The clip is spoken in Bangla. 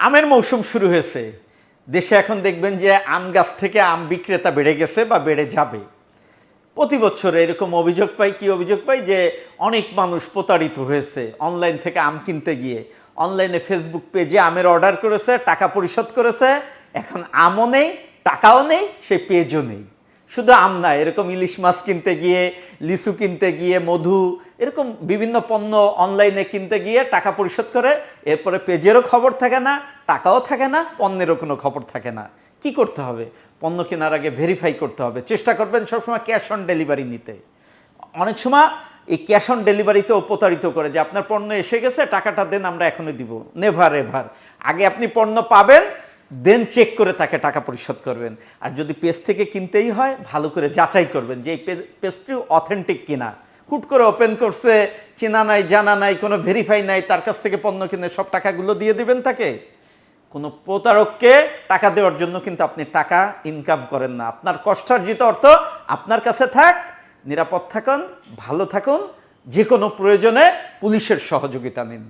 আমের মৌসুম শুরু হয়েছে। দেশে এখন দেখবেন যে আম গাছ থেকে আম বিক্রেতা বেড়ে গেছে বা বেড়ে যাবে। প্রতি বছর এরকম অভিযোগ পাই, কি অভিযোগ পাই যে অনেক মানুষ প্রতারিত হয়েছে অনলাইন থেকে আম কিনতে গিয়ে। অনলাইনে ফেসবুক পেজে আমের অর্ডার করেছে, টাকা পরিশোধ করেছে, এখন আমও নেই, টাকাও নেই, সেই পেজও নেই। শুধু আম না, এরকম ইলিশ মাছ কিনতে গিয়ে, লিচু কিনতে গিয়ে, মধু, এরকম বিভিন্ন পণ্য অনলাইনে কিনতে গিয়ে টাকা পরিশোধ করে, এরপরে পেজেরও খবর থাকে না, টাকাও থাকে না, পণ্যেরও কোনো খবর থাকে না। কি করতে হবে? পণ্য কেনার আগে ভেরিফাই করতে হবে। চেষ্টা করবেন সবসময় ক্যাশ অন ডেলিভারি নিতে। অনেক সময় এই ক্যাশ অন ডেলিভারিতেও প্রতারিত করে যে, আপনার পণ্য এসে গেছে, টাকাটা দেন, আমরা এখনই দিব। নেভার এভার আগে আপনি পণ্য পাবেন দেন চেক করে তাকে টাকা পরিশোধ করবেন। আর যদি পেজ থেকে কিনতেই হয়, ভালো করে যাচাই করবেন যে এই পেজটি অথেন্টিক কিনা। হুট করে ওপেন করছে, চেনা নাই, জানা নাই, কোনো ভেরিফাই নাই, তার কাছ থেকে পণ্য কিনে সব টাকাগুলো দিয়ে দিবেন তাকে। কোনো প্রতারককে টাকা দেওয়ার জন্য কিন্তু আপনি টাকা ইনকাম করেন না। আপনার কষ্টার্জিত অর্থ আপনার কাছে থাক, নিরাপদ থাকুন, ভালো থাকুন যে কোনো প্রয়োজনে পুলিশের সহযোগিতা নিন।